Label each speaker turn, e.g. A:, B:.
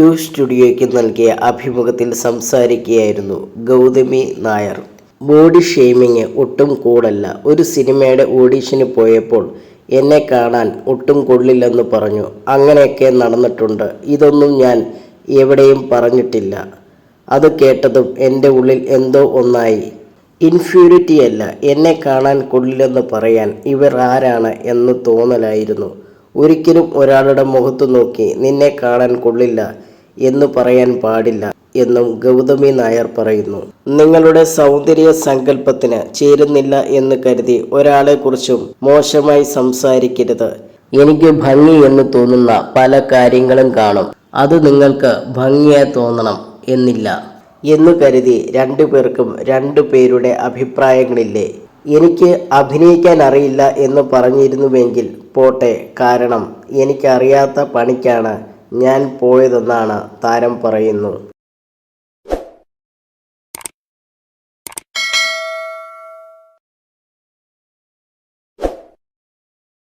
A: To സ്റ്റുഡിയോയ്ക്ക് നൽകിയ അഭിമുഖത്തിൽ സംസാരിക്കുകയായിരുന്നു ഗൗതമി നായർ. ബോഡി ഷെയ്മിങ് ഒട്ടും കൂടല്ല. ഒരു സിനിമയുടെ ഓഡീഷന് പോയപ്പോൾ എന്നെ കാണാൻ ഒട്ടും കൊള്ളില്ലെന്ന് പറഞ്ഞു. അങ്ങനെയൊക്കെ നടന്നിട്ടുണ്ട്. ഇതൊന്നും ഞാൻ എവിടെയും പറഞ്ഞിട്ടില്ല. അത് കേട്ടതും എന്റെ ഉള്ളിൽ എന്തോ ഒന്നായി. ഇൻഫ്യൂരിറ്റി അല്ല എന്നെ കാണാൻ കൊള്ളില്ലെന്ന് പറയാൻ ഇവർ ആരാണ് എന്ന് തോന്നലായിരുന്നു. ഒരിക്കലും ഒരാളുടെ മുഖത്ത് നോക്കി നിന്നെ കാണാൻ കൊള്ളില്ല. എന്ന് പറയാൻ പാടില്ല എന്നും ഗൗതമി നായർ പറയുന്നു. നിങ്ങളുടെ സൗന്ദര്യ സങ്കല്പത്തിന് ചേരുന്നില്ല എന്ന് കരുതി ഒരാളെ കുറിച്ചും മോശമായി സംസാരിക്കരുത്. എനിക്ക് ഭംഗി എന്ന് തോന്നുന്ന പല കാര്യങ്ങളും കാണും. അത് നിങ്ങൾക്ക് ഭംഗിയായി തോന്നണം എന്നില്ല എന്ന് കരുതി രണ്ടു പേർക്കും രണ്ടു പേരുടെ അഭിപ്രായങ്ങളില്ലേ. എനിക്ക് അഭിനയിക്കാൻ അറിയില്ല എന്ന് പറഞ്ഞിരുന്നുവെങ്കിൽ പോട്ടെ. കാരണം എനിക്കറിയാത്ത പണിക്കാണ് ഞാൻ പോയതെന്നാണ് താരം പറയുന്നു.